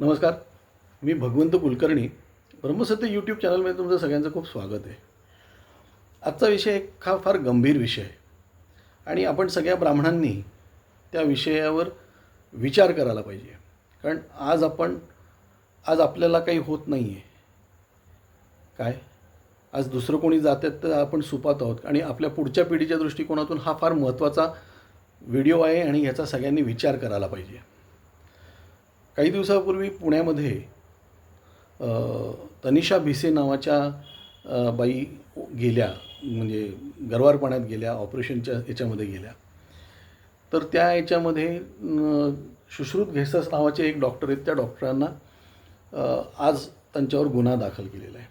नमस्कार. मी भगवंत कुलकर्णी. ब्रह्मसत्य यूट्यूब चॅनलमध्ये तुमचं सगळ्यांचं खूप स्वागत आहे. आजचा विषय एक हा फार गंभीर विषय आहे. आणि आपण सगळ्या ब्राह्मणांनी त्या विषयावर विचार करायला पाहिजे. कारण आज आपण आज आपल्याला काही होत नाही आहे काय? आज दुसरं कोणी जात आहेत तर आपण सुपात आहोत. आणि आपल्या पुढच्या पिढीच्या दृष्टिकोनातून हा फार महत्त्वाचा व्हिडिओ आहे आणि ह्याचा सगळ्यांनी विचार करायला पाहिजे. काही दिवसापूर्वी पुण्यामध्ये तनिषा भिसे नावाच्या बाई गेल्या म्हणजे गरवारपणात गेल्या ऑपरेशनच्या याच्यामध्ये गेल्या. तर त्या याच्यामध्ये सुश्रुत घेसस नावाचे एक डॉक्टर आहेत त्या डॉक्टरांना आज त्यांच्यावर गुन्हा दाखल केलेला आहे.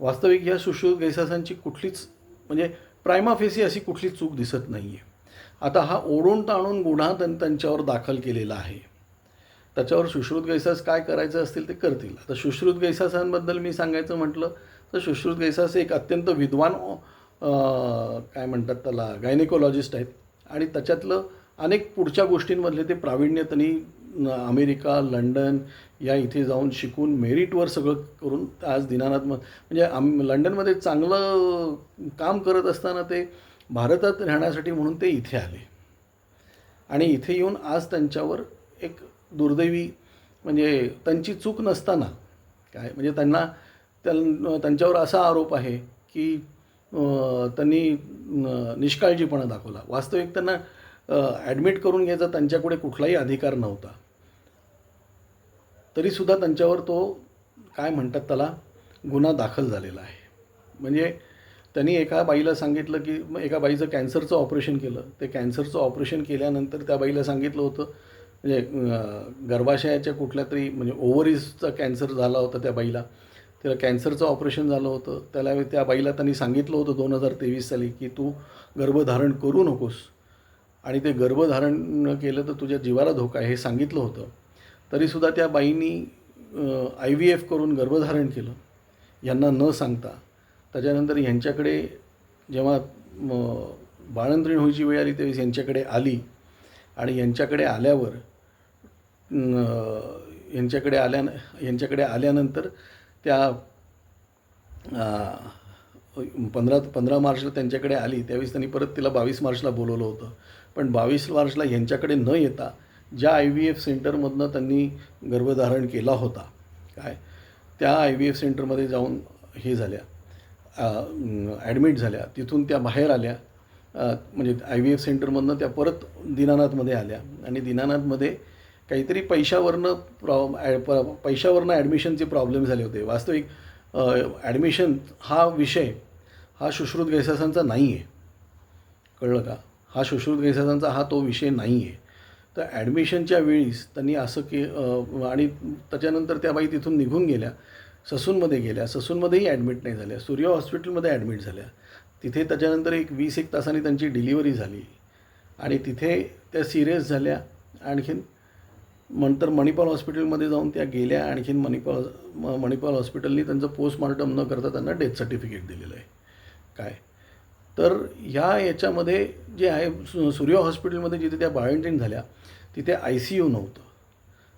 वास्तविक ह्या सुश्रुत गैसासांची कुठलीच म्हणजे प्रायमा फेसी अशी कुठलीच चूक दिसत नाही आहे आता हा ओढून ताणून गुन्हा त्यां त्यांच्यावर दाखल केलेला आहे. त्याच्यावर सुश्रुत गैसास काय करायचं असतील ते करतील. आता सुश्रुत गैसासांबद्दल मी सांगायचं म्हटलं तर सुश्रुत गैसास एक अत्यंत विद्वान काय म्हणतात त्याला गायनेकोलॉजिस्ट आहेत. आणि त्याच्यातलं अनेक पुढच्या गोष्टींमधले ते प्रावीण्य त्यांनी अमेरिका लंडन या इथे जाऊन शिकून मेरिटवर सगळं करून आज दिनानाथ म्हणजे आम लंडनमध्ये चांगलं काम करत असताना ते भारतात राहण्यासाठी म्हणून ते इथे आले. आणि इथे येऊन आज त्यांच्यावर एक दुर्दैवी म्हणजे त्यांची चूक नसताना काय म्हणजे त्यांना त्यां त्यांच्यावर असा आरोप आहे की त्यांनी निष्काळजीपणा दाखवला. वास्तविक त्यांना ॲडमिट करून घ्यायचा त्यांच्याकडे कुठलाही अधिकार नव्हता. तरीसुद्धा त्यांच्यावर तो काय म्हणतात त्याला गुन्हा दाखल झालेला आहे. म्हणजे त्यांनी एका बाईला सांगितलं की एका बाईचं कॅन्सरचं ऑपरेशन केलं. ते कॅन्सरचं ऑपरेशन केल्यानंतर त्या बाईला सांगितलं होतं म्हणजे गर्भाशयाच्या कुठल्या तरी म्हणजे ओव्हरीजचा कॅन्सर झाला होता त्या बाईला. त्याला कॅन्सरचं ऑपरेशन झालं होतं. त्याला त्या बाईला त्यांनी सांगितलं होतं दोन हजार तेवीस साली की तू गर्भधारण करू नकोस. आणि ते गर्भधारण केलं तर तुझ्या जीवाला धोका आहे हे सांगितलं होतं. तरीसुद्धा त्या बाईंनी आय व्ही एफ करून गर्भधारण केलं. यांना न सांगता. त्याच्यानंतर यांच्याकडे जेव्हा बाळंतरीण व्हायची वेळ आली तेव्हा यांच्याकडे आली. आणि यांच्याकडे आल्यावर यांच्याकडे आल्या यांच्याकडे आल्यानंतर त्या पंधरा पंधरा मार्चला त्यांच्याकडे आली त्यावेळेस त्यांनी परत तिला बावीस मार्चला बोलवलं होतं. पण बावीस मार्चला यांच्याकडे न येता ज्या आय व्ही एफ सेंटरमधनं त्यांनी गर्भधारण केला होता काय त्या आय व्ही एफ सेंटरमध्ये जाऊन हे झाल्या ॲडमिट झाल्या. तिथून त्या बाहेर आल्या म्हणजे आय व्ही एफ सेंटरमधनं त्या परत दीनानाथमध्ये आल्या. आणि दीनानाथमध्ये काहीतरी पैशावरनं प्रॉ ॲ- प पैशावरनं ॲडमिशनचे प्रॉब्लेम झाले होते. वास्तविक ॲडमिशन हा विषय हा सुश्रुत गैसासांचा नाही आहे कळलं का? हा सुश्रुत गैसासांचा हा तो विषय नाही आहे तर ॲडमिशनच्या वेळीस त्यांनी असं के आणि त्याच्यानंतर त्या बाई तिथून निघून गेल्या. ससूनमध्ये गेल्या. ससूनमध्येही ॲडमिट नाही झाल्या. सूर्य हॉस्पिटलमध्ये ॲडमिट झाल्या. तिथे त्याच्यानंतर एक वीस एक तासांनी त्यांची डिलिव्हरी झाली. आणि तिथे त्या सिरियस झाल्या. आणखीन नंतर मणिपाल हॉस्पिटलमध्ये जाऊन त्या गेल्या आणखीन मणिपाल म- मणिपाल हॉस्पिटलनी त्यांचं पोस्टमॉर्टम न करता त्यांना डेथ सर्टिफिकेट दिलेलं आहे. काय? तर ह्या याच्यामध्ये जे आहे सूर्य हॉस्पिटलमध्ये जिथे त्या बाळंटीण झाल्या तिथे आय सी यू नव्हतं.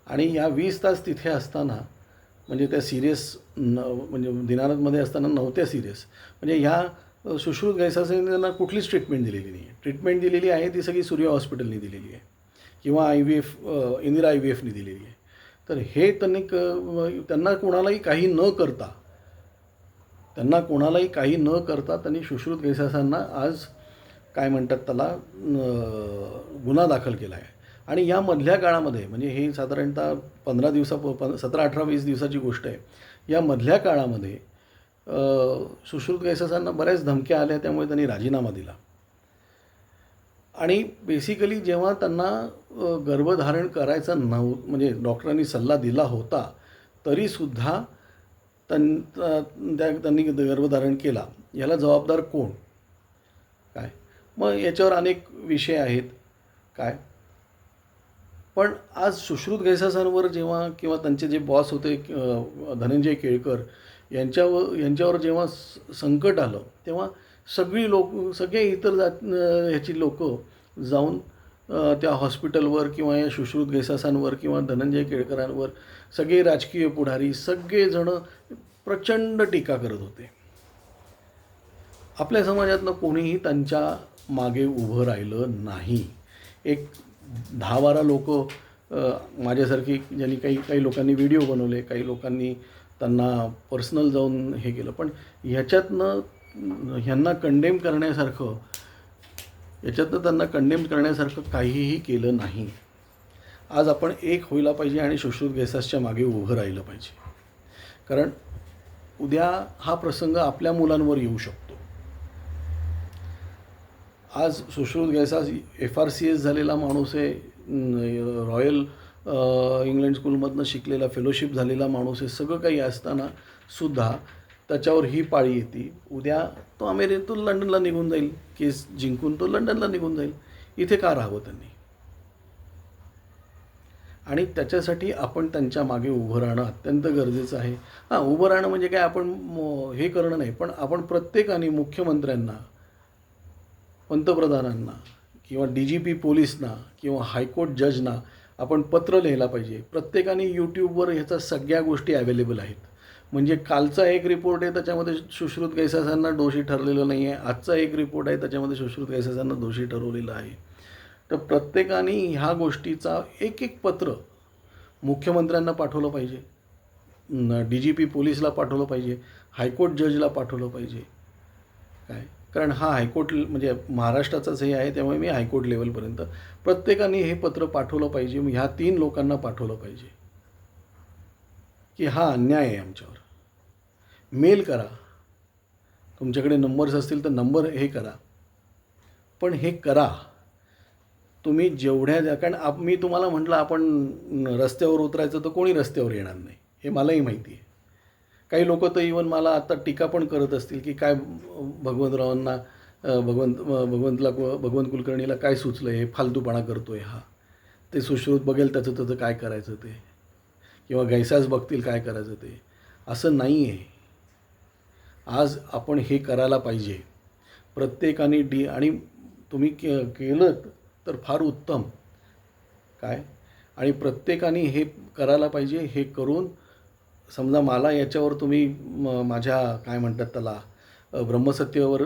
आणि या वीस तास तिथे असताना म्हणजे त्या सिरियस न म्हणजे दिनानाथमध्ये असताना नव्हत्या सिरियस. म्हणजे ह्या सुश्रुत गैसासांनी त्यांना कुठलीच ट्रीटमेंट दिलेली नाही. आहे ट्रीटमेंट दिलेली आहे ती सगळी सूर्य हॉस्पिटलनी दिलेली आहे. किंवा I V F Indira I V एफने दिलेली आहे. तर हे त्यांनी क त्यांना कोणालाही काही न करता त्यांना कोणालाही काही न करता त्यांनी सुश्रुत गैसासांना आज काय म्हणतात त्याला गुन्हा दाखल केला आहे. आणि या मधल्या काळामध्ये म्हणजे हे साधारणतः पंधरा दिवसा प सतरा अठरा वीस दिवसाची गोष्ट आहे. या मधल्या काळामध्ये सुश्रुत गैसासांना बऱ्याच धमक्या आल्या त्यामुळे त्यांनी राजीनामा दिला. आणि बेसिकली जेव्हा त्यांना गर्भधारण करायचं नव म्हणजे डॉक्टरांनी सल्ला दिला होता तरीसुद्धा त्यां त्या त्यांनी गर्भधारण केला. याला जबाबदार कोण? काय? मग याच्यावर अनेक विषय आहेत. काय? पण आज सुश्रुत गैसासांवर जेव्हा किंवा त्यांचे जे बॉस होते धनंजय केळकर यांच्यावर यांच्यावर जेव्हा स- संकट आलं तेव्हा सगळी लोक सगळे इतर जात ह्याची लोक जाऊन त्या हॉस्पिटलवर किंवा या सुश्रुत गैसासांवर किंवा धनंजय केळकरांवर सगळे राजकीय पुढारी सगळेजणं प्रचंड टीका करत होते. आपल्या समाजातनं कोणीही त्यांच्या मागे उभं राहिलं नाही. एक दहा बारा लोक माझ्यासारखी ज्यांनी काही काही लोकांनी व्हिडिओ बनवले काही लोकांनी त्यांना पर्सनल जाऊन हे केलं. पण ह्याच्यातनं ह्यांना कंडेम करण्यासारखं याच्यातनं त्यांना कंडेम करण्यासारखं काहीही केलं नाही. आज आपण एक व्हायला पाहिजे आणि सुश्रुत गैसासच्या मागे उभं राहिलं पाहिजे. कारण उद्या हा प्रसंग आपल्या मुलांवर येऊ शकतो. आज सुश्रुत गैसास एफ आर सी एस झालेला माणूस आहे रॉयल इंग्लंड स्कूलमधनं शिकलेला फेलोशिप झालेला माणूस आहे सगळं काही असताना सुद्धा त्याच्यावर ही पाळी येते. उद्या तो अमेरिकेतून लंडनला निघून जाईल. केस जिंकून तो लंडनला निघून जाईल. इथे का राहावं त्यांनी? आणि त्याच्यासाठी आपण त्यांच्या मागे उभं राहणं अत्यंत गरजेचं आहे. हां उभं राहणं म्हणजे काय? आपण हे करणं नाही पण आपण प्रत्येकाने मुख्यमंत्र्यांना पंतप्रधानांना किंवा डी जी पी पोलिसना किंवा हायकोर्ट जजना आपण पत्र लिहायला पाहिजे. प्रत्येकाने यूट्यूबवर ह्याच्या सगळ्या गोष्टी अवेलेबल आहेत. म्हणजे कालचा एक रिपोर्ट आहे त्याच्यामध्ये सुश्रुत गैसासांना दोषी ठरलेलं नाही आहे आजचा एक रिपोर्ट आहे त्याच्यामध्ये सुश्रुत गैसासांना दोषी ठरवलेलं आहे. तर प्रत्येकाने ह्या गोष्टीचा एक एक पत्र मुख्यमंत्र्यांना पाठवलं पाहिजे. डी जी पी पोलिसला पाठवलं पाहिजे. हायकोर्ट जजला पाठवलं पाहिजे. काय? कारण हा हायकोर्ट म्हणजे महाराष्ट्राचाच हे आहे त्यामुळे मी हायकोर्ट लेवलपर्यंत प्रत्येकाने हे पत्र पाठवलं पाहिजे. ह्या तीन लोकांना पाठवलं पाहिजे. की हा अन्याय आहे आमच्यावर. मेल करा. तुमच्याकडे नंबर्स असतील तर नंबर हे करा. पण हे करा. तुम्ही जेवढ्या द्या कारण आप मी तुम्हाला म्हटलं आपण रस्त्यावर उतरायचं तर कोणी रस्त्यावर येणार नाही. हे मलाही माहिती आहे. काही लोक तर इवन मला आता टीका पण करत असतील की काय भगवंतरावांना भगवंत भगवंतला भगवंत कुलकर्णीला काय सुचलं आहे फालतूपणा करतो आहे हा. ते सुश्रुत बघेल त्याचं त्याचं काय करायचं ते. किंवा गैसाच बघतील काय करायचं ते. असं नाही आहे आज आपण हे करायला पाहिजे. प्रत्येकाने डी आणि तुम्ही के केलं तर फार उत्तम. काय? आणि प्रत्येकाने हे करायला पाहिजे हे करून. समजा मला याच्यावर तुम्ही म- माझ्या काय म्हणतात त्याला अ, ब्रह्मसत्यवर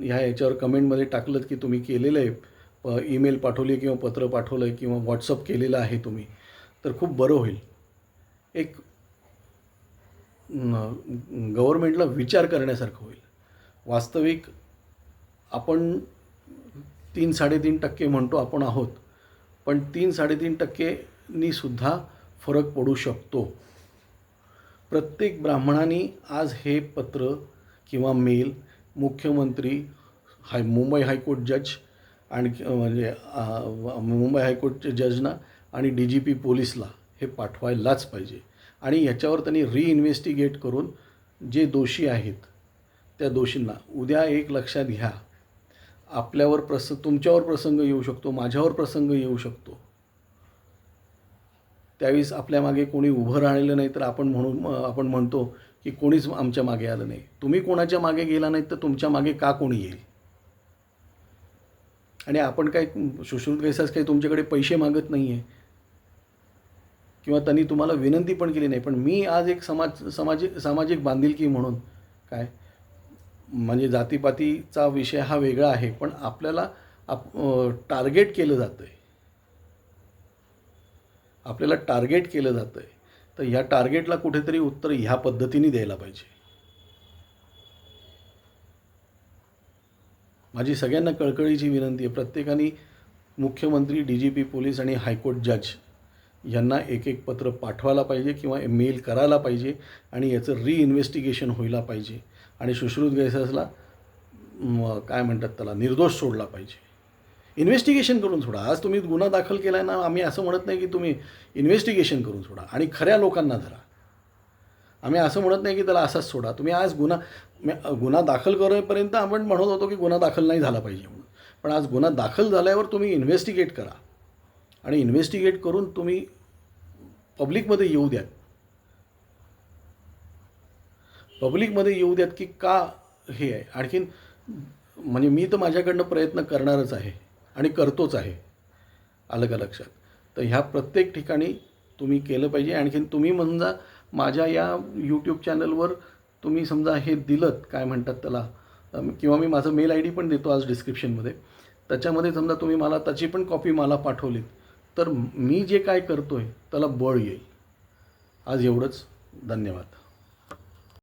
ह्या याच्यावर कमेंटमध्ये टाकलं की तुम्ही केलेलं आहे ईमेल पाठवली किंवा पत्र पाठवलं आहे किंवा व्हॉट्सअप केलेलं आहे तुम्ही. तर खूप बरं होईल. एक गव्हर्मेंटला विचार करण्यासारखं होईल. वास्तविक आपण तीन साडेतीन टक्के म्हणतो आपण आहोत पण तीन साडेतीन टक्केनीसुद्धा फरक पडू शकतो. प्रत्येक ब्राह्मणाने आज हे पत्र किंवा मेल मुख्यमंत्री हाय मुंबई हायकोर्ट जज आणि म्हणजे मुंबई हायकोर्टच्या जजना आणि डी जी पी पोलिसला हे पाठवायलाच पाहिजे. आणि ह्याच्यावर त्यांनी रिइन्व्हेस्टिगेट करून जे दोषी आहेत त्या दोषींना उद्या एक लक्षात घ्या. आपल्यावर प्रस तुमच्यावर प्रसंग येऊ शकतो माझ्यावर प्रसंग येऊ शकतो. त्यावेळेस आपल्या मागे कोणी उभं राहिलेलं नाही तर आपण म्हणून आपण म्हणतो की कोणीच आमच्या मागे आलं नाही. तुम्ही कोणाच्या मागे गेला नाहीत तर तुमच्या मागे का कोणी येईल? आणि आपण काय सुश्रुत गैसास काही तुमच्याकडे पैसे मागत नाही आहे किंवा त्यांनी तुम्हाला विनंती पण केली नाही. पण मी आज एक समाज सामाजिक सामाजिक बांधिलकी म्हणून काय म्हणजे जातीपातीचा विषय हा वेगळा आहे पण आपल्याला आप टार्गेट केलं जातं आहे आपल्याला टार्गेट केलं जातं आहे तर ह्या टार्गेटला कुठेतरी उत्तर ह्या पद्धतीने द्यायला पाहिजे. माझी सगळ्यांना कळकळीची विनंती आहे. प्रत्येकाने मुख्यमंत्री डी जी पी पोलीस आणि हायकोर्ट जज यांना एक एक पत्र पाठवायला पाहिजे किंवा मेल करायला पाहिजे आणि याचं रिइन्व्हेस्टिगेशन व्हायला पाहिजे. आणि सुश्रुत गैसासला काय म्हणतात त्याला निर्दोष सोडला पाहिजे. इन्व्हेस्टिगेशन करून सोडा. आज तुम्ही गुन्हा दाखल केला आहे ना आम्ही असं म्हणत नाही की तुम्ही इन्व्हेस्टिगेशन करून सोडा. आणि खऱ्या लोकांना धरा. आम्ही असं म्हणत नाही की त्याला असाच सोडा. तुम्ही आज गुन्हा गुन्हा दाखल करेपर्यंत आपण म्हणत होतो की गुन्हा दाखल नाही झाला पाहिजे म्हणून. पण आज गुन्हा दाखल झाल्यावर तुम्ही इन्व्हेस्टिगेट करा. आणि इन्व्हेस्टिगेट करून तुम्ही पब्लिकमध्ये येऊ द्यात पब्लिकमध्ये येऊ द्यात की का हे आहे? आणखीन म्हणजे मी तर माझ्याकडनं प्रयत्न करणारच आहे आणि करतोच आहे आलं का लक्षात. तर ह्या प्रत्येक ठिकाणी तुम्ही केलं पाहिजे. आणखीन तुम्ही समजा माझ्या या यूट्यूब चॅनलवर तुम्ही समजा हे दिलं काय म्हणतात त्याला किंवा मी माझं मेल आय डी पण देतो आज डिस्क्रिप्शनमध्ये त्याच्यामध्ये समजा तुम्ही मला त्याची पण कॉपी मला पाठवलीत. तर मी जे काय करतो आहे त्याला बळ येईल. आज एवढंच. धन्यवाद.